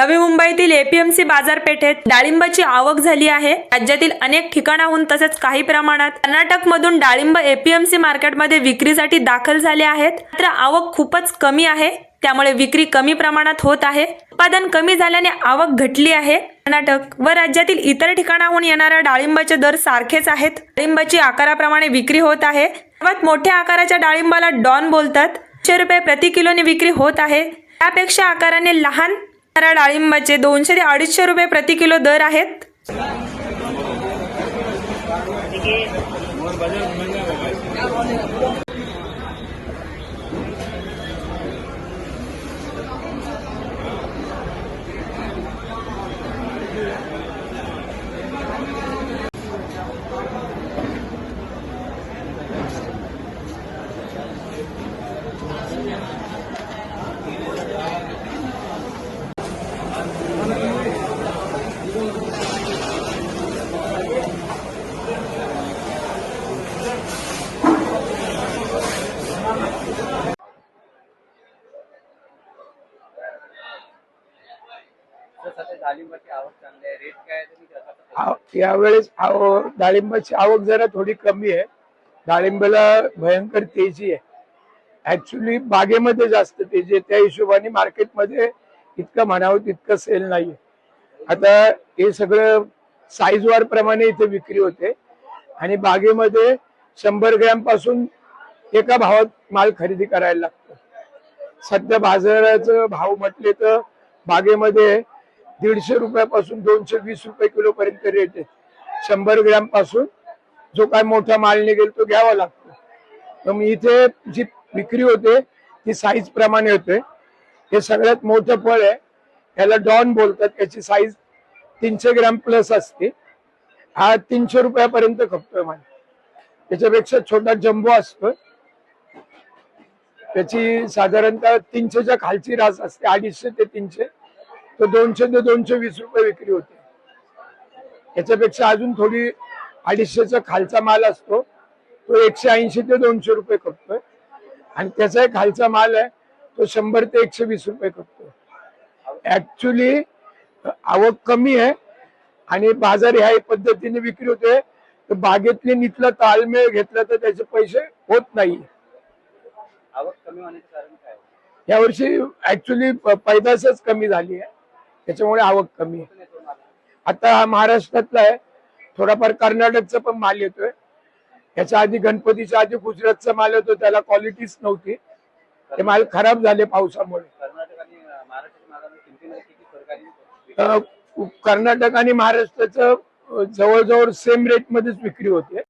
APMC बाजारपेठेत डाळिंबाची आवक झाली आहे. राज्यातील अनेक ठिकाणाहून तसेच काही प्रमाणात कर्नाटक मधून डाळिंब एपीएमसी मार्केटमध्ये विक्रीसाठी दाखल झाले आहेत. मात्र आवक खूपच कमी आहे. त्यामुळे विक्री कमी प्रमाणात होत आहे. उत्पादन कमी झाल्याने आवक घटली आहे. कर्नाटक व राज्यातील इतर ठिकाणाहून येणाऱ्या डाळिंबाचे दर सारखेच आहेत. डाळिंबाची आकाराप्रमाणे विक्री होत आहे. सर्वात मोठ्या आकाराच्या डाळिंबाला डॉन बोलतात. रुपये प्रति किलोने विक्री होत आहे. त्यापेक्षा आकाराने लहान असणाऱ्या डाळिंबाचे दोनशे ते अडीचशे रुपये प्रति किलो दर आहेत जसं आता डाळिंबाची आवक चांगली आहे रेट काय आहे तुम्ही कसं आव- यावेळेस आव- डाळिंबाची आवक जरा थोडी कमी आहे. डाळिंबाला भयंकर तेजी आहे. ऍक्च्युली बागेमध्ये जास्त तेजी आहे. त्या हिशोबाने मार्केटमध्ये इतकं म्हणावं तितकं सेल नाहीये. आता हे सगळं साईज वार प्रमाणे इथे विक्री होते. आणि बागेमध्ये शंभर ग्रॅमपासून एका भावात माल खरेदी करायला लागतो. सध्या बाजाराचं भाव म्हटले तर बागेमध्ये दीडशे रुपयापासून दोनशे वीस रुपये किलो पर्यंत रेट आहे. शंभर ग्रॅमपासून जो काय मोठा माल निघेल तो घ्यावा लागतो. तर मग इथे जी विक्री होते ती साईज प्रमाणे होते. हे सगळ्यात मोठं फळ आहे. याला डॉन बोलतात त्याची साईज तीनशे ग्रॅम प्लस असते. हा तीनशे रुपयापर्यंत खपतोय माल. त्याच्यापेक्षा छोटा जम्बो असतो. त्याची साधारणतः तीनशेच्या खालची रास असते अडीचशे ते तीनशे. तो दोनशे ते दोनशे वीस रुपये विक्री होते. याच्यापेक्षा अजून थोडी अडीचशेचा खालचा माल असतो. तो एकशे ऐंशी ते दोनशे रुपये खपतोय आणि त्याचा एक खालचा माल आहे तो शंभर ते एकशे वीस रुपये खपतोय ऍक्च्युली आवक कमी आहे आणि बाजार ह्या पद्धतीने विक्री होते तर बागेतले नीतला ताळमेळ घेतला तर त्याचे पैसे होत नाही. आवक कमी होण्याचं कारण काय? आहे? यावर्षी ऍक्च्युली पैदासच कमी झाली आहे. त्याच्यामुळे आवक कमी आहे. आता हा महाराष्ट्रातला आहे थोडाफार कर्नाटकचा पण माल येतोय. याच्या आधी गणपतीच्या आधी गुजरातचा माल येतो त्याला क्वालिटीच नव्हती. ते माल खराब झाले पावसामुळे. कर्नाटक आणि महाराष्ट्राचं जवळजवळ सेम रेट मध्येच विक्री होते.